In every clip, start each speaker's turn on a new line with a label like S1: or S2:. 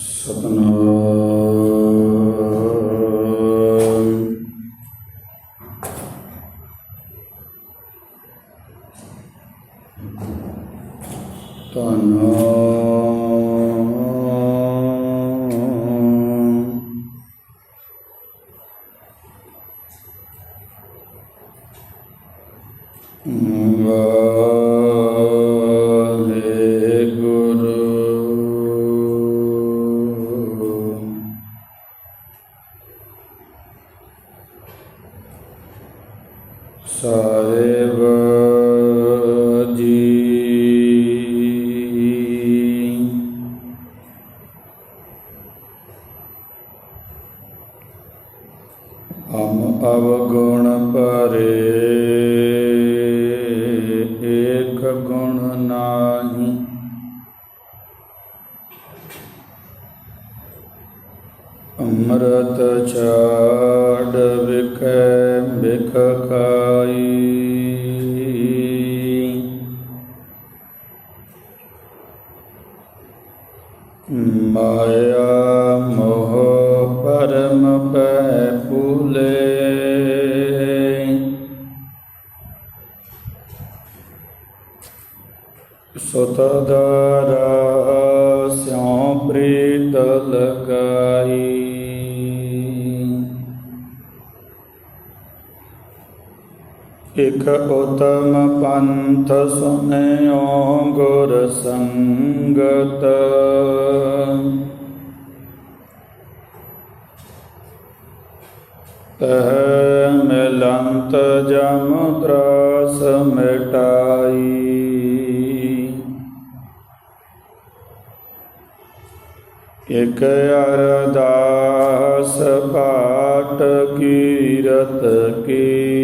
S1: ਸਤਨਾਮ। ਸਾਹਿਬ ਇਕ ਉਤਮ ਪੰਥ ਸੁਨਿਓ ਗੁਰ ਸੰਗਤ ਤਹ ਮਿਲੰਤ ਜਮ ਤਰਾਸ ਮਿਟਾਈ ਇਕ ਅਰਦਾਸ ਪਾਟ ਕੀਰਤ ਕੀ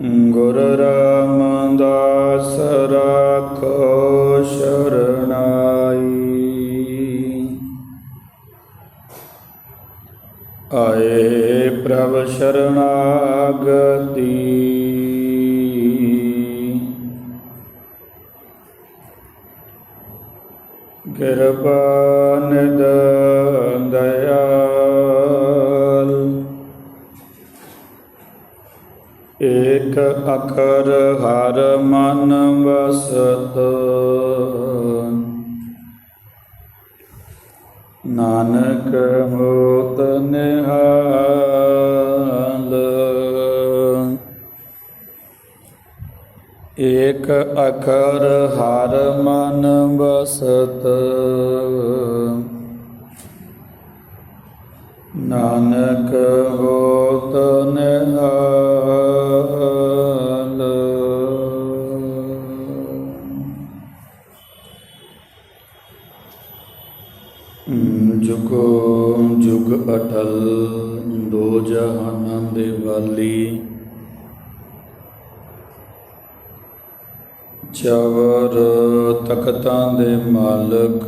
S1: ਗੁਰ ਰਾਮਦਾਸ ਰਾਖੋ ਸ਼ਰਣਾਈ ਆਏ ਪ੍ਰਭ ਸ਼ਰਣਾਗਤੀ ਕਿਰਪਾ ਨਿਦ ਦਇਆਲ ਏਕ ਅਖਰ ਹਰ ਮਨ ਵਸਤ। ਨਾਨਕ ਹੋਤ ਨਿਹਾਲ। ਏਕ ਅਖਰ ਹਰ ਮਨ ਵਸਤ। ਨਾਨਕ ਹੋਤ ਨਿਹਾਲ। ਜੁਗੋ ਜੁਗ ਅਟਲ, ਦੋ ਜਹਾਨਾਂ ਦੇ ਵਾਲੀ। ਚਵਰ ਤਖਤਾਂ ਦੇ ਮਾਲਕ।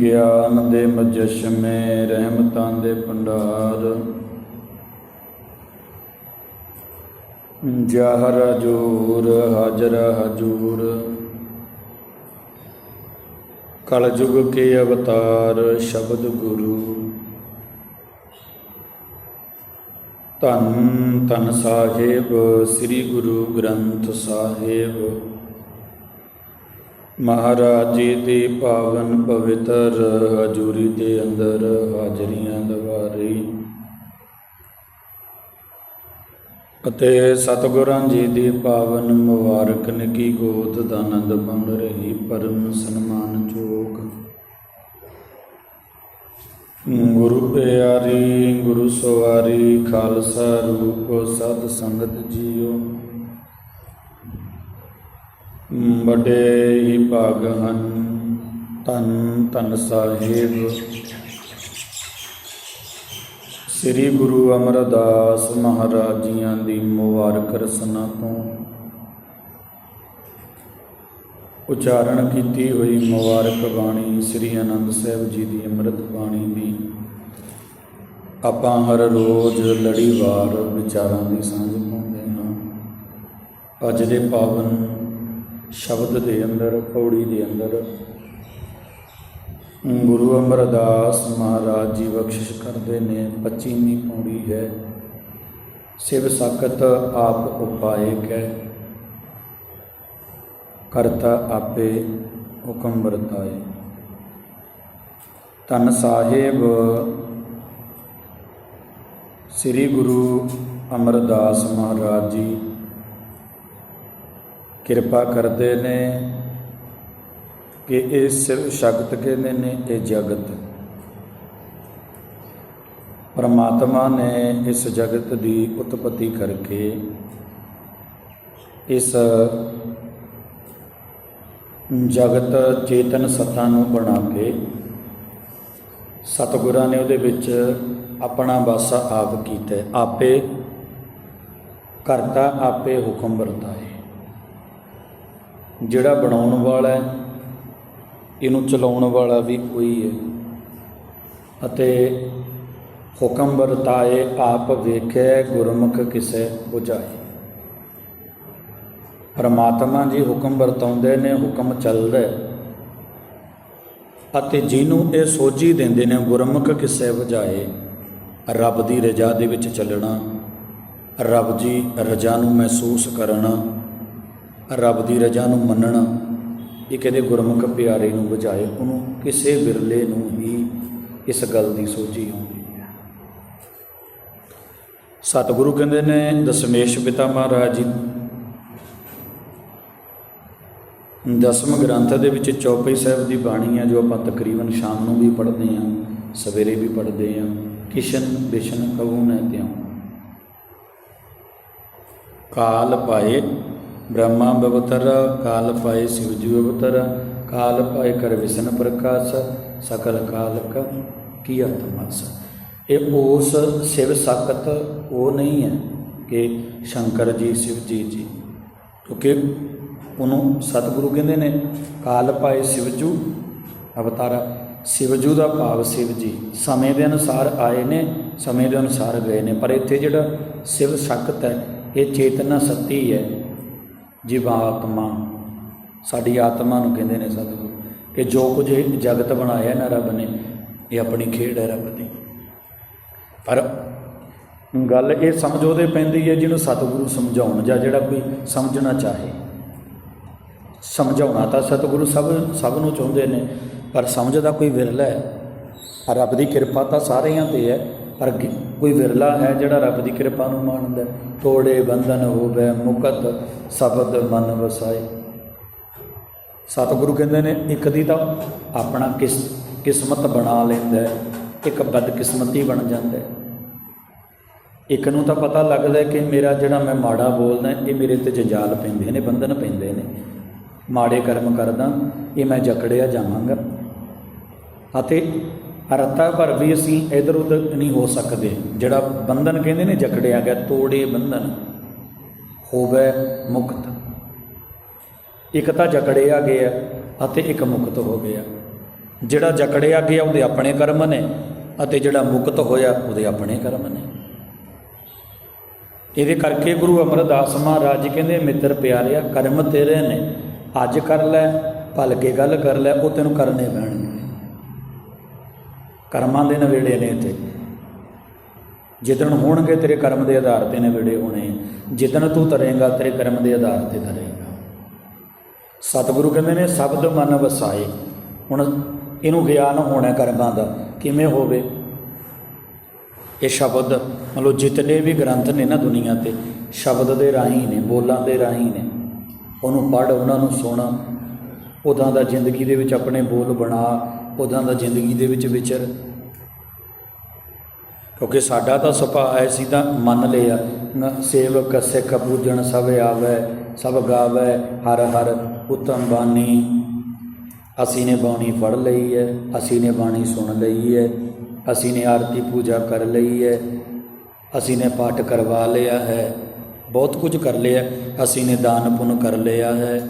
S1: ਗਿਆਨ ਦੇ ਮਜਸ਼ਮੇ, ਰਹਿਮਤਾਂ ਦੇ ਭੰਡਾਰ। ਜਹਰ ਹਜੂਰ, ਹਾਜ਼ਰ ਹਜੂਰ। ਕਲਯੁਗ ਕੇ ਅਵਤਾਰ ਸ਼ਬਦ ਗੁਰੂ। ਧੰਨ ਧੰਨ ਸਾਹਿਬ, ਸ੍ਰੀ ਗੁਰੂ ਗ੍ਰੰਥ ਸਾਹਿਬ। ਮਹਾਰਾਜ ਜੀ ਦੀ ਪਾਵਨ ਪਵਿੱਤਰ ਹਜੂਰੀ ਦੇ ਅੰਦਰ ਹਾਜ਼ਰੀਆਂ ਦਵਾਰੀ ਅਤੇ ਸਤਿਗੁਰਾਂ ਜੀ ਦੀ ਪਾਵਨ ਮੁਬਾਰਕ ਨਿੱਕੀ ਗੋਦ ਦਾ ਆਨੰਦ ਬਣ ਰਹੀ ਪਰਮ ਸਨਮਾਨ ਜੋਗ ਗੁਰੂ ਪਿਆਰੀ, ਗੁਰੂ ਸਵਾਰੀ, ਖਾਲਸਾ ਰੂਪ ਸਤ ਸੰਗਤ ਜੀਓ। ਵੱਡੇ ਹੀ ਭਾਗ ਹਨ, ਧੰਨ ਧੰਨ ਸਾਹਿਬ। ਸ੍ਰੀ ਗੁਰੂ ਅਮਰਦਾਸ ਮਹਾਰਾਜ ਜੀਆਂ ਦੀ ਮੁਬਾਰਕ ਰਸਨਾ ਤੋਂ ਉਚਾਰਨ ਕੀਤੀ ਹੋਈ ਮੁਬਾਰਕ ਬਾਣੀ ਸ੍ਰੀ ਆਨੰਦ ਸਾਹਿਬ ਜੀ ਦੀ ਅੰਮ੍ਰਿਤ ਬਾਣੀ ਦੀ ਆਪਾਂ ਹਰ ਰੋਜ਼ ਲੜੀਵਾਰ ਵਿਚਾਰਾਂ ਦੀ ਸਾਂਝ ਪਾਉਂਦੇ ਹਾਂ। ਅੱਜ ਦੇ ਪਾਵਨ ਸ਼ਬਦ ਦੇ ਅੰਦਰ, ਪੌੜੀ ਦੇ ਅੰਦਰ ਗੁਰੂ ਅਮਰਦਾਸ ਮਹਾਰਾਜ ਜੀ ਬਖਸ਼ਿਸ਼ ਕਰਦੇ ਨੇ 25ਵੀਂ ਪੌੜੀ ਹੈ। ਸਿਵ ਸਕਤ ਆਪ ਉਪਾਏ ਕੈ। ਕਰਤਾ ਆਪੇ ਹੁਕਮ ਵਰਤਾਏ। ਧੰਨ ਸਾਹਿਬ, ਸ੍ਰੀ ਗੁਰੂ ਅਮਰਦਾਸ ਮਹਾਰਾਜ ਜੀ, ਕਿਰਪਾ ਕਰਦੇ ਨੇ। ਕਿ ਇਹ ਸਿਰ ਸ਼ਕਤ ਕਹਿੰਦੇ ਨੇ, ਇਹ ਜਗਤ। ਪਰਮਾਤਮਾ ਨੇ ਇਸ ਜਗਤ ਦੀ ਉਤਪਤੀ ਕਰਕੇ ਇਸ ਜਗਤ ਚੇਤਨ ਸੱਤਾ ਨੂੰ ਬਣਾ ਕੇ ਸਤਿਗੁਰਾਂ ਨੇ ਉਹਦੇ ਵਿੱਚ ਆਪਣਾ ਵਾਸਾ ਆਪ ਕੀਤਾ ਆਪੇ ਕਰਤਾ, ਆਪੇ ਹੁਕਮ ਵਰਤਾਏ। ਜਿਹੜਾ ਬਣਾਉਣ ਵਾਲਾ ਹੈ ਇਹਨੂੰ ਚਲਾਉਣ ਵਾਲਾ ਵੀ ਕੋਈ ਹੈ। ਅਤੇ ਹੁਕਮ ਵਰਤਾਏ ਆਪ ਵੇਖੇ, ਗੁਰਮੁਖ ਕਿਸੇ 부ਝਾਏ ਪਰਮਾਤਮਾ ਜੀ ਹੁਕਮ ਵਰਤਾਉਂਦੇ ਨੇ, ਹੁਕਮ ਚੱਲਦਾ ਅਤੇ ਜਿਹਨੂੰ ਇਹ ਸੋਝੀ ਦਿੰਦੇ ਨੇ, ਗੁਰਮੁਖ ਕਿਸੇ ਵਜਾਏ ਰੱਬ ਦੀ ਰਜ਼ਾ ਦੇ ਵਿੱਚ ਚੱਲਣਾ, ਰੱਬ ਜੀ ਰਜ਼ਾ ਨੂੰ ਮਹਿਸੂਸ ਕਰਨਾ, ਰੱਬ ਦੀ ਰਜ਼ਾ ਨੂੰ ਮੰਨਣਾ ਇਹ ਕਹਿੰਦੇ ਗੁਰਮੁਖ ਪਿਆਰੇ ਨੂੰ ਬੁਝਾਏ ਉਹਨੂੰ ਕਿਸੇ ਵਿਰਲੇ ਨੂੰ ਹੀ ਇਸ ਗੱਲ ਦੀ ਸੋਝੀ ਆਉਂਦੀ ਹੈ। ਸਤਿਗੁਰੂ ਕਹਿੰਦੇ ਨੇ, ਦਸ਼ਮੇਸ਼ ਪਿਤਾ ਮਹਾਰਾਜ ਜੀ, ਦਸਮ ਗ੍ਰੰਥ ਦੇ ਵਿੱਚ ਚੌਪਈ ਸਾਹਿਬ ਦੀ ਬਾਣੀ ਹੈ, ਜੋ ਆਪਾਂ ਤਕਰੀਬਨ ਸ਼ਾਮ ਨੂੰ ਵੀ ਪੜ੍ਹਦੇ ਹਾਂ, ਸਵੇਰੇ ਵੀ ਪੜ੍ਹਦੇ ਹਾਂ, ਕਿਸ਼ਨ ਬਿਸ਼ਨ ਕਹੂ ਨਾ ਤਿਉ। ਕਾਲ ਪਾਏ ਬ੍ਰਹਮਾ ਬਵਤਰ, ਕਾਲ ਪਾਏ ਸ਼ਿਵ ਜੀ ਅਵਤਰ, ਕਾਲ ਪਾਏ ਕਰ ਵਿਸ਼ਨ ਪ੍ਰਕਾਸ਼, ਸਕਲ ਕਾਲਕ ਕੀ ਆਤਮਸ। ਇਹ ਉਸ ਸ਼ਿਵ ਸਕਤ ਉਹ ਨਹੀਂ ਹੈ ਕਿ ਸ਼ੰਕਰ ਜੀ, ਸ਼ਿਵ ਜੀ ਜੀ। ਕਿਉਂਕਿ ਉਹਨੂੰ ਸਤਿਗੁਰੂ ਕਹਿੰਦੇ ਨੇ, ਕਾਲ ਪਾਏ ਸਿਵਜੂ ਅਵਤਾਰਾ। ਸਿਵਜੂ ਦਾ ਭਾਵ ਸਿਵ ਜੀ। ਸਮੇਂ ਦੇ ਅਨੁਸਾਰ ਆਏ ਨੇ, ਸਮੇਂ ਦੇ ਅਨੁਸਾਰ ਗਏ ਨੇ। ਪਰ ਇੱਥੇ ਜਿਹੜਾ ਸਿਵ ਸ਼ਕਤ ਹੈ, ਇਹ ਚੇਤਨਾ ਸੱਤੀ ਹੈ। ਜੀਵਾਤਮਾ ਸਾਡੀ ਆਤਮਾ ਨੂੰ ਕਹਿੰਦੇ ਨੇ ਸਤਿਗੁਰੂ ਕਿ ਜੋ ਕੁਝ ਇਹ ਜਗਤ ਬਣਾਇਆ ਨਾ ਰੱਬ ਨੇ, ਇਹ ਆਪਣੀ ਖੇਡ ਹੈ ਰੱਬ ਦੀ। ਪਰ ਗੱਲ ਇਹ ਸਮਝ ਉਹਦੇ ਪੈਂਦੀ ਹੈ ਜਿਹਨੂੰ ਸਤਿਗੁਰੂ ਸਮਝਾਉਣ, ਜਾਂ ਜਿਹੜਾ ਕੋਈ ਸਮਝਣਾ ਚਾਹੇ। ਸਮਝਾਉਣਾ ਤਾਂ ਸਤਿਗੁਰੂ ਸਭ ਸਭ ਨੂੰ ਚਾਹੁੰਦੇ ਨੇ, ਪਰ ਸਮਝਦਾ ਕੋਈ ਵਿਰਲਾ ਹੈ। ਰੱਬ ਦੀ ਕਿਰਪਾ ਤਾਂ ਸਾਰਿਆਂ ਤੇ ਹੈ। ਪਰ ਕੋਈ ਵਿਰਲਾ ਹੈ ਜਿਹੜਾ ਰੱਬ ਦੀ ਕਿਰਪਾ ਨੂੰ ਮੰਨਦਾ ਤੋੜੇ ਬੰਧਨ ਹੋਵੇ ਮੁਕਤ ਸ਼ਬਦ ਮਨ ਵਸਾਏ। ਸਤਿਗੁਰੂ ਕਹਿੰਦੇ ਨੇ, ਇੱਕ ਦੀ ਤਾਂ ਆਪਣਾ ਕਿਸ, ਕਿਸਮਤ ਬਣਾ ਲੈਂਦਾ ਇੱਕ ਬਦਕਿਸਮਤੀ ਬਣ ਜਾਂਦਾ ਇੱਕ ਨੂੰ ਤਾਂ ਪਤਾ ਲੱਗਦਾ ਕਿ ਮੇਰਾ ਜਿਹੜਾ ਮੈਂ ਮਾੜਾ ਬੋਲਦਾ ਇਹ ਮੇਰੇ ਤੇ ਜੰਜਾਲ ਪੈਂਦੇ ਨੇ, ਬੰਧਨ ਪੈਂਦੇ ਨੇ। ਮਾੜੇ ਕਰਮ ਕਰਦਾ, ਇਹ ਮੈਂ ਜਕੜਿਆ ਜਾਵਾਂਗਾ। ਅਤੇ ਰੱਤਾ ਭਰ ਵੀ ਅਸੀਂ ਇਧਰ ਉਧਰ ਨਹੀਂ ਹੋ ਸਕਦੇ। ਜਿਹੜਾ ਬੰਧਨ ਕਹਿੰਦੇ ਨੇ, ਜਕੜਿਆ ਗਿਆ, ਤੋੜੇ ਬੰਧਨ, ਹੋਵੇ ਮੁਕਤ। ਇੱਕ ਤਾਂ ਜਕੜਿਆ ਗਿਆ ਅਤੇ ਇੱਕ ਮੁਕਤ ਹੋ ਗਿਆ। ਜਿਹੜਾ ਜਕੜਿਆ ਗਿਆ, ਉਹਦੇ ਆਪਣੇ ਕਰਮ ਨੇ ਅਤੇ ਜਿਹੜਾ ਮੁਕਤ ਹੋਇਆ, ਉਹਦੇ ਆਪਣੇ ਕਰਮ ਨੇ। ਇਹਦੇ ਕਰਕੇ ਗੁਰੂ ਅਮਰਦਾਸ ਮਹਾਰਾਜ ਕਹਿੰਦੇ, ਮਿੱਤਰ ਪਿਆਰਿਆ, ਕਰਮ ਤੇਰੇ ਨੇ। ਅੱਜ ਕਰ ਲੈ ਭਲ ਕੇ ਗੱਲ ਕਰ ਲੈ, ਉਹ ਤੈਨੂੰ ਕਰਨੇ ਪੈਣਗੇ। ਕਰਮਾਂ ਦੇ ਨਵੇੜੇ ਨੇ ਇੱਥੇ। ਜਿੱਦਣ ਹੋਣਗੇ ਤੇਰੇ ਕਰਮ ਦੇ ਆਧਾਰ ਤੇ ਨਵੇੜੇ ਹੋਣੇ, ਜਿੱਦਣ ਤੂੰ ਤਰੇਗਾ, ਤੇਰੇ ਕਰਮ ਦੇ ਆਧਾਰ ਤੇ ਤਰੇਂਗਾ। ਸਤਿਗੁਰੂ ਕਹਿੰਦੇ ਨੇ, ਸ਼ਬਦ ਮਨ ਵਸਾਏ। ਹੁਣ ਇਹਨੂੰ ਗਿਆਨ ਹੋਣਾ ਕਰਮਾਂ ਦਾ, ਕਿਵੇਂ ਹੋਵੇ? ਇਹ ਸ਼ਬਦ, ਮਤਲਬ ਜਿਤਨੇ ਵੀ ਗ੍ਰੰਥ ਨੇ ਨਾ ਦੁਨੀਆ ਤੇ, ਸ਼ਬਦ ਦੇ ਰਾਹੀਂ ਨੇ, ਬੋਲਾਂ ਦੇ ਰਾਹੀਂ ਨੇ। ਉਹਨੂੰ ਪੜ੍ਹ, ਉਹਨਾਂ ਨੂੰ ਸੁਣ। ਉਦਾਂ ਦਾ ਜ਼ਿੰਦਗੀ ਦੇ ਵਿੱਚ ਆਪਣੇ ਬੋਲ ਬਣਾ ਉਦਾਂ ਦਾ ਜ਼ਿੰਦਗੀ ਦੇ ਵਿੱਚ ਵਿਚਰ। ਕਿਉਂਕਿ ਸਾਡਾ ਤਾਂ ਸੁਭਾਅ ਹੈ ਅਸੀਂ ਤਾਂ ਮੰਨ ਲਿਆ ਸੇਵਕ ਸਿੱਖ ਪੂਜਣ ਸਭ ਆਵੇ, ਸਭ ਗਾਵੇ, ਹਰ ਹਰ ਉਤਮ ਬਾਣੀ। ਅਸੀਂ ਨੇ ਬਾਣੀ ਪੜ੍ਹ ਲਈ ਹੈ ਅਸੀਂ ਨੇ ਬਾਣੀ ਸੁਣ ਲਈ ਹੈ ਅਸੀਂ ਨੇ ਆਰਤੀ ਪੂਜਾ ਕਰ ਲਈ ਹੈ ਅਸੀਂ ਨੇ ਪਾਠ ਕਰਵਾ ਲਿਆ ਹੈ, ਬਹੁਤ ਕੁਝ ਕਰ ਲਿਆ, ਅਸੀਂ ਨੇ ਦਾਨ ਪੁੰਨ ਕਰ ਲਿਆ ਹੈ।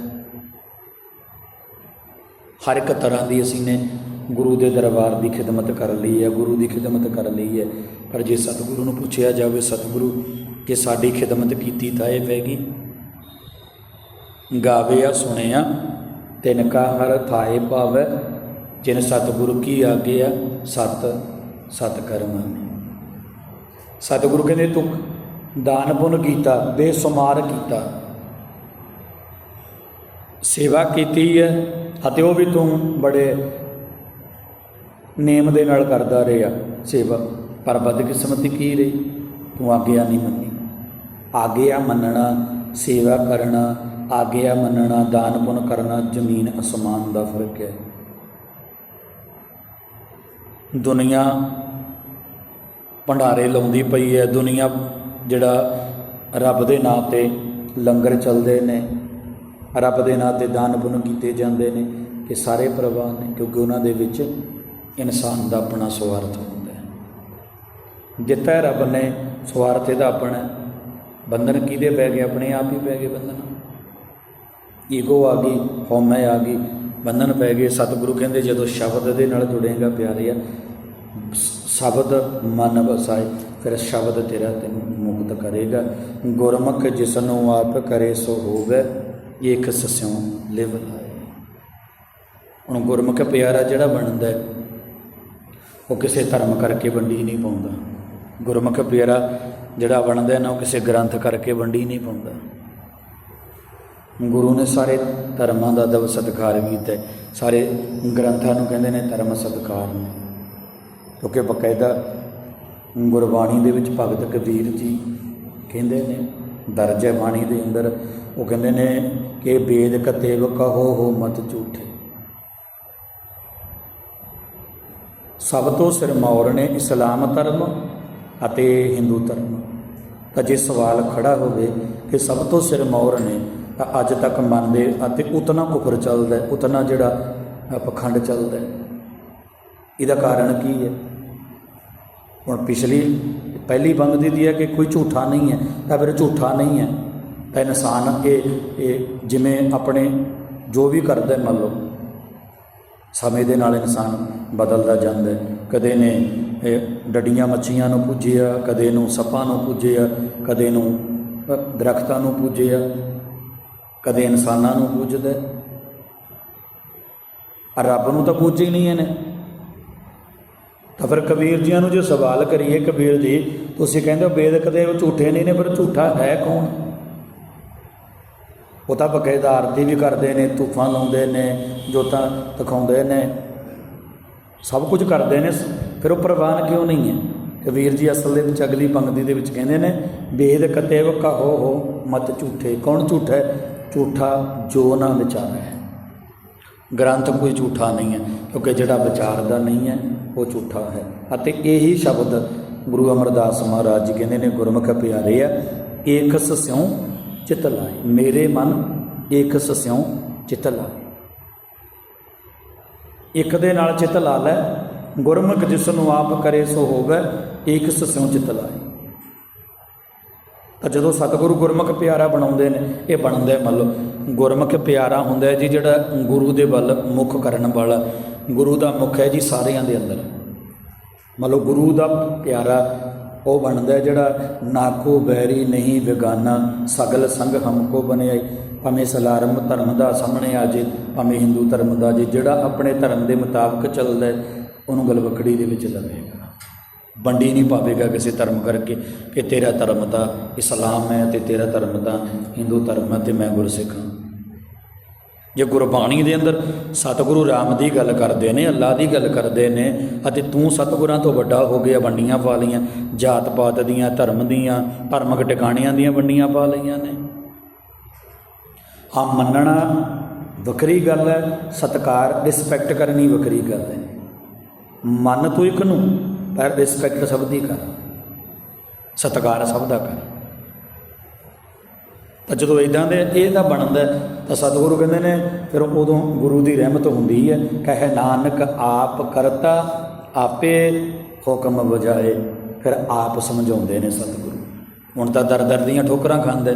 S1: ਹਰ ਇੱਕ ਤਰ੍ਹਾਂ ਦੀ ਅਸੀਂ ਨੇ ਗੁਰੂ ਦੇ ਦਰਬਾਰ ਦੀ ਖਿਦਮਤ ਕਰ ਲਈ ਹੈ, ਗੁਰੂ ਦੀ ਖਿਦਮਤ ਕਰ ਲਈ ਹੈ। ਪਰ ਜੇ ਸਤਿਗੁਰੂ ਨੂੰ ਪੁੱਛਿਆ ਜਾਵੇ, ਸਤਿਗੁਰੂ ਕਿ ਸਾਡੀ ਖਿਦਮਤ ਕੀਤੀ ਤਾਂ ਇਹ ਪੈਗੀ ਗਾਵੇ ਆ, ਸੁਣਿਆ, ਤਿਨ ਕਾ ਹਰ ਥਾਏ ਭਾਵੈ, ਜਿਨ ਸਤਿਗੁਰੂ ਕੀ ਆਗਿਆ ਸਤ ਸਤ ਕਰਮ ਸਤਿਗੁਰੂ ਕਹਿੰਦੇ, ਤੂੰ ਦਾਨ ਪੁੰਨ ਕੀਤਾ, ਬੇਸੁਮਾਰ ਕੀਤਾ। ਸੇਵਾ ਕੀਤੀ ਹੈ, ਅਤੇ ਉਹ ਵੀ ਤੂੰ ਬੜੇ ਨੇਮ ਦੇ ਨਾਲ ਕਰਦਾ ਰਿਹਾ ਸੇਵਾ ਪਰ ਬਦਕਿਸਮਤੀ ਕੀ ਰਹੀ? ਤੂੰ ਆਗਿਆ ਨਹੀਂ ਮੰਨੀ। ਆਗਿਆ ਮੰਨਣਾ, ਸੇਵਾ ਕਰਨਾ, ਆਗਿਆ ਮੰਨਣਾ, ਦਾਨ ਪੁੰਨ ਕਰਨਾ, ਜ਼ਮੀਨ ਅਸਮਾਨ ਦਾ ਫ਼ਰਕ ਹੈ। ਦੁਨੀਆ ਭੰਡਾਰੇ ਲਾਉਂਦੀ ਪਈ ਹੈ। ਦੁਨੀਆ ਜਿਹੜਾ ਰੱਬ ਦੇ ਨਾਂ ਤੇ ਲੰਗਰ ਚੱਲਦੇ ਨੇ, ਰੱਬ ਦੇ ਨਾਂ ਤੇ ਦਾਨ ਪੁੰਨ ਕੀਤੇ ਜਾਂਦੇ ਨੇ ਕਿ ਸਾਰੇ ਪ੍ਰਵਾਨ ਨੇ, ਕਿਉਂਕਿ ਉਹਨਾਂ ਦੇ ਵਿੱਚ ਇਨਸਾਨ ਦਾ ਆਪਣਾ ਸਵਾਰਥ ਹੁੰਦਾ ਹੈ। ਜਿੱਤਾ ਰੱਬ ਨੇ ਸਵਾਰਥ ਇਹਦਾ ਆਪਣਾ ਬੰਧਨ ਕਿਹਦੇ ਪੈ ਗਏ? ਆਪਣੇ ਆਪ ਹੀ ਪੈ ਗਏ ਬੰਧਨ। ਈਗੋ ਆ ਗਈ ਹਉਮੈ ਆ ਗਈ ਬੰਧਨ ਪੈ ਗਏ। ਸਤਿਗੁਰੂ ਕਹਿੰਦੇ ਜਦੋਂ ਸ਼ਬਦ ਦੇ ਨਾਲ ਜੁੜੇਗਾ ਪਿਆਰਿਆ ਸ- ਸ਼ਬਦ ਮਨ ਵਸਾਏ ਫਿਰ ਸ਼ਬਦ ਤੇਰਾ ਤੈਨੂੰ ਮੁਕਤ ਕਰੇਗਾ। ਗੁਰਮੁਖ ਜਿਸਨੂੰ ਆਪ ਕਰੇ ਸੋ ਹੋਵੇ ਇਕ ਸਸਿਉ ਲਿਵ ਲਾਏ। ਹੁਣ ਗੁਰਮੁਖ ਪਿਆਰਾ ਜਿਹੜਾ ਬਣਦਾ ਹੈ, ਉਹ ਕਿਸੇ ਧਰਮ ਕਰਕੇ ਵੰਡੀ ਨਹੀਂ ਪਾਉਂਦਾ। ਗੁਰਮੁਖ ਪਿਆਰਾ ਜਿਹੜਾ ਬਣਦਾ ਨਾ, ਉਹ ਕਿਸੇ ਗ੍ਰੰਥ ਕਰਕੇ ਵੰਡੀ ਨਹੀਂ ਪਾਉਂਦਾ। ਗੁਰੂ ਨੇ ਸਾਰੇ ਧਰਮਾਂ ਦਾ ਅਦਬ ਸਤਿਕਾਰ ਕੀਤਾ ਸਾਰੇ ਗ੍ਰੰਥਾਂ ਨੂੰ ਕਹਿੰਦੇ ਨੇ ਧਰਮ ਸਤਿਕਾਰ ਨੇ। ਕਿਉਂਕਿ ਬਕਾਇਦਾ ਗੁਰਬਾਣੀ ਦੇ ਵਿੱਚ ਭਗਤ ਕਬੀਰ ਜੀ ਕਹਿੰਦੇ ਨੇ, ਦਰਜ ਹੈ ਬਾਣੀ ਦੇ ਅੰਦਰ ਉਹ ਕਹਿੰਦੇ ਨੇ ਕਿ ਵੇਦ ਕਤੇਵ ਕਹੋ ਹੋ ਮਤ ਝੂਠੇ। ਸਭ ਤੋਂ ਸਿਰਮੌਰ ਨੇ ਇਸਲਾਮ ਧਰਮ ਅਤੇ ਹਿੰਦੂ ਧਰਮ। ਤਾਂ ਜੇ ਸਵਾਲ ਖੜਾ ਹੋਵੇ ਕਿ ਸਭ ਤੋਂ ਸਿਰਮੌਰ ਨੇ, ਤਾਂ ਅੱਜ ਤੱਕ ਮੰਨਦੇ ਅਤੇ ਉਤਨਾ ਕੁਫਰ ਚੱਲਦਾ ਉਤਨਾ ਜਿਹੜਾ ਪਖੰਡ ਚੱਲਦਾ ਇਹਦਾ ਕਾਰਨ ਕੀ ਹੈ? ਹੁਣ ਪਿਛਲੀ, ਪਹਿਲੀ ਬੰਗਦੀ ਦੀ ਹੈ ਕਿ ਕੋਈ ਝੂਠਾ ਨਹੀਂ ਹੈ, ਤਾਂ ਫਿਰ ਝੂਠਾ ਨਹੀਂ ਹੈ। ਤਾਂ ਇਨਸਾਨ ਇਹ ਇਹ ਜਿਵੇਂ ਆਪਣੇ ਜੋ ਵੀ ਕਰਦਾ ਮੰਨ ਲਓ। ਸਮੇਂ ਦੇ ਨਾਲ ਇਨਸਾਨ ਬਦਲਦਾ ਜਾਂਦਾ ਹੈ। ਕਦੇ ਨੇ ਡੱਡੀਆਂ ਮੱਛੀਆਂ ਨੂੰ ਪੂਜਿਆ ਕਦੇ ਨੂੰ ਸੱਪਾਂ ਨੂੰ ਪੂਜਿਆ ਕਦੇ ਨੂੰ ਅ, ਦਰਖਤਾਂ ਨੂੰ ਪੂਜਿਆ ਕਦੇ ਇਨਸਾਨਾਂ ਨੂੰ ਪੂਜਦਾ ਆ ਰੱਬ ਨੂੰ ਤਾਂ ਪੂਜੇ ਹੀ ਨਹੀਂ ਇਹਨੇ। ਤਾਂ ਫਿਰ ਕਬੀਰ ਜੀਆਂ ਨੂੰ ਜੇ ਸਵਾਲ ਕਰੀਏ ਕਬੀਰ ਜੀ ਤੁਸੀਂ ਕਹਿੰਦੇ ਹੋ ਵੇਦ ਕਦੇ ਉਹ ਝੂਠੇ ਨਹੀਂ ਨੇ ਪਰ ਝੂਠਾ ਹੈ ਕੌਣ? ਉਹ ਤਾਂ ਬਕਾਇਦਾ ਆਰਤੀ ਵੀ ਕਰਦੇ ਨੇ ਤੂਫਾਨ ਲਾਉਂਦੇ ਨੇ, ਜੋਤਾਂ ਦਿਖਾਉਂਦੇ ਨੇ। ਸਭ ਕੁਝ ਕਰਦੇ ਨੇ। ਫਿਰ ਉਹ ਪ੍ਰਵਾਨ ਕਿਉਂ ਨਹੀਂ ਹੈ? ਕਬੀਰ ਜੀ ਅਸਲ ਦੇ ਵਿੱਚ, ਅਗਲੀ ਪੰਕਤੀ ਦੇ ਵਿੱਚ ਕਹਿੰਦੇ ਨੇ, ਵੇਦ ਕਤੇਵ ਕਹੋ ਹੋ ਮਤ ਝੂਠੇ। ਕੌਣ ਝੂਠਾ ਹੈ? ਝੂਠਾ ਜੋ ਨਾ ਵਿਚਾਰਾ। ਹੈ ਗ੍ਰੰਥ ਕੋਈ ਝੂਠਾ ਨਹੀਂ ਹੈ, ਕਿਉਂਕਿ ਜਿਹੜਾ ਵਿਚਾਰਦਾ ਨਹੀਂ ਹੈ, ਉਹ ਝੂਠਾ ਹੈ। ਅਤੇ ਇਹੀ ਸ਼ਬਦ ਗੁਰੂ ਅਮਰਦਾਸ ਮਹਾਰਾਜ ਜੀ ਕਹਿੰਦੇ ਨੇ, ਗੁਰਮੁਖ ਪਿਆਰੇ ਆ ਏਕ ਸਸਿਉ ਚਿਤ ਲਾਏ ਮੇਰੇ ਮਨ ਏਕ ਸਸਿਉ ਚਿਤ ਲਾਏ ਇੱਕ ਦੇ ਨਾਲ ਚਿਤ ਲਾ ਲੈ, ਗੁਰਮੁਖ ਜਿਸ ਨੂੰ ਆਪ ਕਰੇ ਸੋ ਹੋਵੇ ਏਕ ਸਸਿਉ ਚਿਤ ਲਾਏ ਤਾਂ ਜਦੋਂ ਸਤਿਗੁਰੂ ਗੁਰਮੁਖ ਪਿਆਰਾ ਬਣਾਉਂਦੇ ਨੇ, ਇਹ ਬਣਦਾ ਮੰਨ ਲਓ ਗੁਰਮੁਖ ਪਿਆਰਾ ਹੁੰਦਾ ਜੀ ਜਿਹੜਾ ਗੁਰੂ ਦੇ ਵੱਲ ਮੁਖ ਕਰਨ ਵਾਲਾ। ਗੁਰੂ ਦਾ ਮੁਖ ਹੈ ਜੀ ਸਾਰਿਆਂ ਦੇ ਅੰਦਰ। ਮੰਨ ਲਓ ਗੁਰੂ ਦਾ ਪਿਆਰਾ ਉਹ ਬਣਦਾ ਜਿਹੜਾ ਨਾ ਬੈਰੀ ਨਹੀਂ ਵਿਗਾਨਾ ਸਗਲ ਸੰਗ ਹਮਕੋ ਬਣਿਆਈ। ਭਾਵੇਂ ਸਲਾਰਮ ਧਰਮ ਦਾ ਸਾਹਮਣੇ ਆ ਜੇ, ਭਾਵੇਂ ਹਿੰਦੂ ਧਰਮ ਦਾ ਜੇ, ਜਿਹੜਾ ਆਪਣੇ ਧਰਮ ਦੇ ਮੁਤਾਬਕ ਚੱਲਦਾ ਉਹਨੂੰ ਗਲਵਕੜੀ ਦੇ ਵਿੱਚ ਲਵੇਗਾ। ਵੰਡੀ ਨਹੀਂ ਪਾਵੇਗਾ ਕਿਸੇ ਧਰਮ ਕਰਕੇ ਕਿ ਤੇਰਾ ਧਰਮ ਤਾਂ ਇਸਲਾਮ ਹੈ ਤੇ ਤੇਰਾ ਧਰਮ ਤਾਂ ਹਿੰਦੂ ਧਰਮ ਹੈ ਤੇ ਮੈਂ ਗੁਰਸਿੱਖ ਹਾਂ। ਜੇ ਗੁਰਬਾਣੀ ਦੇ ਅੰਦਰ ਸਤਿਗੁਰੂ ਰਾਮ ਦੀ ਗੱਲ ਕਰਦੇ ਨੇ ਅੱਲਾ ਦੀ ਗੱਲ ਕਰਦੇ ਨੇ, ਅਤੇ ਤੂੰ ਸਤਿਗੁਰਾਂ ਤੋਂ ਵੱਡਾ ਹੋ ਗਿਆ, ਵੰਡੀਆਂ ਪਾ ਲਈਆਂ, ਜਾਤ ਪਾਤ ਦੀਆਂ, ਧਰਮ ਦੀਆਂ, ਧਰਮਕ ਟਿਕਾਣਿਆਂ ਦੀਆਂ ਵੰਡੀਆਂ ਪਾ ਲਈਆਂ ਨੇ। ਆ ਮੰਨਣਾ ਵੱਖਰੀ ਗੱਲ ਹੈ, ਸਤਕਾਰ ਰਿਸਪੈਕਟ ਕਰਨੀ ਵੱਖਰੀ ਗੱਲ ਹੈ। ਮੰਨ ਤੂੰ ਇੱਕ ਨੂੰ, ਪਰ ਰਿਸਪੈਕਟ ਸਭ ਦੀ ਕਰ। ਸਤਕਾਰ ਸਭ ਦਾ ਕਰ। ਤਾਂ ਜਦੋਂ ਇਦਾਂ ਦੇ ਇਹ ਤਾਂ ਬਣਦਾ ਤਾਂ ਸਤਿਗੁਰੂ ਕਹਿੰਦੇ ਨੇ, ਫਿਰ ਉਦੋਂ ਗੁਰੂ ਦੀ ਰਹਿਮਤ ਹੁੰਦੀ ਹੈ। ਕਹੇ ਨਾਨਕ, ਆਪ ਕਰਤਾ, ਆਪੇ ਹੁਕਮ ਬਜਾਏ ਫਿਰ ਆਪ ਸਮਝਾਉਂਦੇ ਨੇ ਸਤਿਗੁਰੂ। ਹੁਣ ਤਾਂ ਦਰ ਦਰ ਦੀਆਂ ਠੋਕਰਾਂ ਖਾਂਦਾ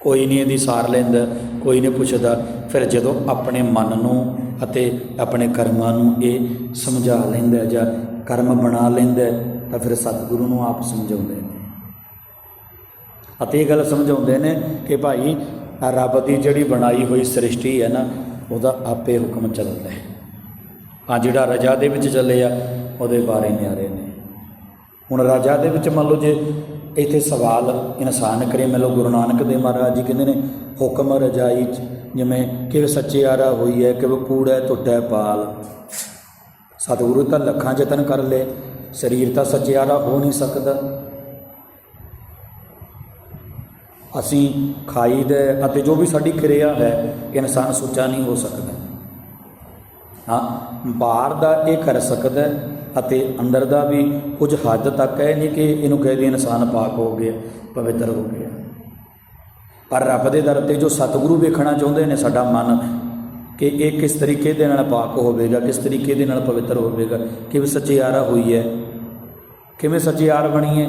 S1: ਕੋਈ ਨਹੀਂ ਇਹਦੀ ਸਾਰ ਲੈਂਦਾ, ਕੋਈ ਨਹੀਂ ਪੁੱਛਦਾ। ਫਿਰ ਜਦੋਂ ਆਪਣੇ ਮਨ ਨੂੰ ਅਤੇ ਆਪਣੇ ਕਰਮਾਂ ਨੂੰ ਇਹ ਸਮਝਾ ਲੈਂਦਾ ਜਾਂ ਕਰਮ ਬਣਾ ਲੈਂਦਾ ਤਾਂ ਫਿਰ ਸਤਿਗੁਰੂ ਨੂੰ ਆਪ ਸਮਝਾਉਂਦੇ ਨੇ। ਅਤੇ ਇਹ ਗੱਲ ਸਮਝਾਉਂਦੇ ਨੇ ਕਿ ਭਾਈ ਰੱਬ ਦੀ ਜਿਹੜੀ ਬਣਾਈ ਹੋਈ ਸ੍ਰਿਸ਼ਟੀ ਹੈ ਨਾ, ਉਹਦਾ ਆਪੇ ਹੁਕਮ ਚੱਲਦਾ ਹੈ। ਆ ਜਿਹੜਾ ਰਜਾ ਦੇ ਵਿੱਚ ਚੱਲੇ ਆ, ਉਹਦੇ ਬਾਰੇ ਨਿਆਰੇ ਨੇ। ਹੁਣ ਰਜਾ ਦੇ ਵਿੱਚ ਮੰਨ ਲਓ ਜੇ ਇੱਥੇ ਸਵਾਲ ਇਨਸਾਨ ਕਰੇ, ਮੰਨ ਲਓ ਗੁਰੂ ਨਾਨਕ ਦੇਵ ਮਹਾਰਾਜ ਜੀ ਕਹਿੰਦੇ ਨੇ, ਹੁਕਮ ਰਜਾਈ ਚ ਜਿਵੇਂ ਕਿ ਸੱਚਿਆਰਾ ਹੋਈ ਹੈ ਕਿ ਕੂੜਾ ਟੁੱਟੈ ਪਾਲ। ਸਤਿਗੁਰੂ ਤਾਂ ਲੱਖਾਂ ਯਤਨ ਕਰ ਲਏ, ਸਰੀਰ ਤਾਂ ਸੱਚੇ ਆਰਾ ਹੋ ਨਹੀਂ ਸਕਦਾ। ਅਸੀਂ ਖਾਈ ਦੇ ਅਤੇ ਜੋ ਵੀ ਸਾਡੀ ਕਿਰਿਆ ਹੈ, ਇਨਸਾਨ ਸੁੱਚਾ ਨਹੀਂ ਹੋ ਸਕਦਾ। ਹਾਂ, ਬਾਹਰ ਦਾ ਇਹ ਕਰ ਸਕਦਾ ਅਤੇ ਅੰਦਰ ਦਾ ਵੀ ਕੁਝ ਹੱਦ ਤੱਕ ਹੈ ਨਹੀਂ ਕਿ ਇਹਨੂੰ ਕਹਿ ਦੇ ਇਨਸਾਨ ਪਾਕ ਹੋ ਗਿਆ, ਪਵਿੱਤਰ ਹੋ ਗਿਆ। ਪਰ ਰੱਬ ਦੇ ਦਰ ਤੇ ਜੋ ਸਤਿਗੁਰੂ ਵੇਖਣਾ ਚਾਹੁੰਦੇ ਨੇ, ਸਾਡਾ ਮਨ ਕਿ ਇਹ ਕਿਸ ਤਰੀਕੇ ਦੇ ਨਾਲ ਪਾਕ ਹੋਵੇਗਾ, ਕਿਸ ਤਰੀਕੇ ਦੇ ਨਾਲ ਪਵਿੱਤਰ ਹੋਵੇਗਾ, ਕਿਵੇਂ ਸੱਚਿਆਰਾ ਹੋਈ ਹੈ ਕਿਵੇਂ ਸੱਚਿਆਰ ਬਣੀ ਹੈ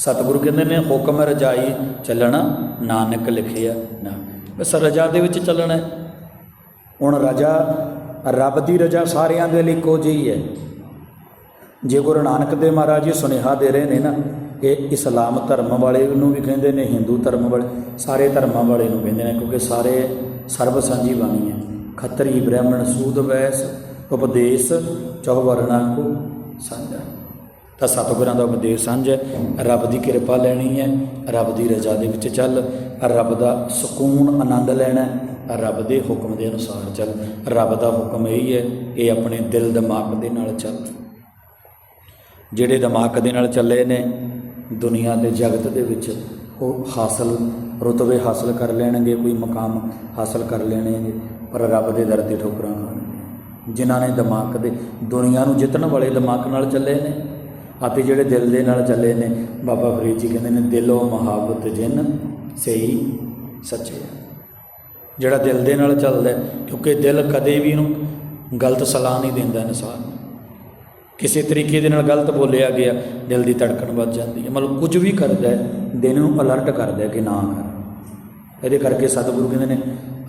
S1: ਸਤਿਗੁਰੂ ਕਹਿੰਦੇ ਨੇ, ਹੁਕਮ ਰਜਾਈ ਚੱਲਣਾ, ਨਾਨਕ ਲਿਖਿਆ ਨਾ। ਬਸ ਰਜਾ ਦੇ ਵਿੱਚ ਚੱਲਣਾ ਹੈ। ਹੁਣ ਰਜਾ, ਰੱਬ ਦੀ ਰਜਾ ਸਾਰਿਆਂ ਦੇ ਲਈ ਇੱਕੋ ਜਿਹੀ ਹੈ। ਜੇ ਗੁਰੂ ਨਾਨਕ ਦੇਵ ਮਹਾਰਾਜ ਜੀ ਸੁਨੇਹਾ ਦੇ ਰਹੇ ਨੇ ਨਾ, ਇਹ ਇਸਲਾਮ ਧਰਮ ਵਾਲੇ ਨੂੰ ਵੀ ਕਹਿੰਦੇ ਨੇ, ਹਿੰਦੂ ਧਰਮ ਵਾਲੇ, ਸਾਰੇ ਧਰਮਾਂ ਵਾਲੇ ਨੂੰ ਕਹਿੰਦੇ ਨੇ, ਕਿਉਂਕਿ ਸਾਰੇ ਸਰਬ ਸਾਂਝੀ ਬਾਣੀ ਹੈ। ਖੱਤਰੀ ਬ੍ਰਾਹਮਣ ਸੂਦ ਵੈਸ, ਉਪਦੇਸ਼ ਚੌ ਕੋ ਸਾਂਝਾ। ਤਾਂ ਸਤਿਗੁਰਾਂ ਦਾ ਉਪਦੇਸ਼ ਸਾਂਝਾ ਰੱਬ ਦੀ ਕਿਰਪਾ ਲੈਣੀ ਹੈ। ਰੱਬ ਦੀ ਰਜ਼ਾ ਦੇ ਵਿੱਚ ਚੱਲ। ਰੱਬ ਦਾ ਸਕੂਨ ਆਨੰਦ ਲੈਣਾ ਰੱਬ ਦੇ ਹੁਕਮ ਦੇ ਅਨੁਸਾਰ ਚੱਲ। ਰੱਬ ਦਾ ਹੁਕਮ ਇਹੀ ਹੈ ਕਿ ਆਪਣੇ ਦਿਲ ਦਿਮਾਗ ਦੇ ਨਾਲ ਚੱਲ। ਜਿਹੜੇ ਦਿਮਾਗ ਦੇ ਨਾਲ ਚੱਲੇ ਨੇ, ਦੁਨੀਆ ਦੇ ਜਗਤ ਦੇ ਵਿੱਚ, ਉਹ ਹਾਸਲ, ਰੁਤਬੇ ਹਾਸਲ ਕਰ ਲੈਣਗੇ, ਕੋਈ ਮਕਾਮ ਹਾਸਲ ਕਰ ਲੈਣਗੇ, ਪਰ ਰੱਬ ਦੇ ਦਰ ਤੇ ਠੋਕਰਾਂ ਖਾਣਗੇ। ਜਿਨ੍ਹਾਂ ਨੇ ਦਿਮਾਗ ਦੇ, ਦੁਨੀਆ ਨੂੰ ਜਿੱਤਣ ਵਾਲੇ ਦਿਮਾਗ ਨਾਲ ਚੱਲੇ ਨੇ ਅਤੇ ਜਿਹੜੇ ਦਿਲ ਦੇ ਨਾਲ ਚੱਲੇ ਨੇ, ਬਾਬਾ ਫਰੀਦ ਜੀ ਕਹਿੰਦੇ ਨੇ, ਦਿਲੋਂ ਮਹਾਬਤ ਜਿੰਨ ਸਹੀ ਸੱਚੇ ਜਿਹੜਾ ਦਿਲ ਦੇ ਨਾਲ ਚੱਲਦਾ ਕਿਉਂਕਿ ਦਿਲ ਕਦੇ ਵੀ ਇਹਨੂੰ ਗਲਤ ਸਲਾਹ ਨਹੀਂ ਦਿੰਦਾ ਇਨਸਾਨ। ਕਿਸੇ ਤਰੀਕੇ ਦੇ ਨਾਲ ਗਲਤ ਬੋਲਿਆ ਗਿਆ, ਦਿਲ ਦੀ ਧੜਕਣ ਵੱਧ ਜਾਂਦੀ ਹੈ। ਮਤਲਬ ਕੁਝ ਵੀ ਕਰਦਾ ਹੈ ਦਿਲ ਨੂੰ ਅਲਰਟ ਕਰਦਾ ਹੈ ਕਿ ਨਾ ਕਰ। ਇਹਦੇ ਕਰਕੇ ਸਤਿਗੁਰੂ ਕਹਿੰਦੇ ਨੇ,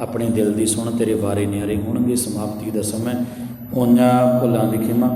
S1: ਆਪਣੇ ਦਿਲ ਦੀ ਸੁਣ ਤੇਰੇ ਵਾਰੇ ਨਿਆਰੇ ਹੋਣਗੇ, ਸਮਾਪਤੀ ਦਾ ਸਮਾਂ ਉਹਨਾਂ ਭੁੱਲਾਂ ਦੀ ਖਿਮਾ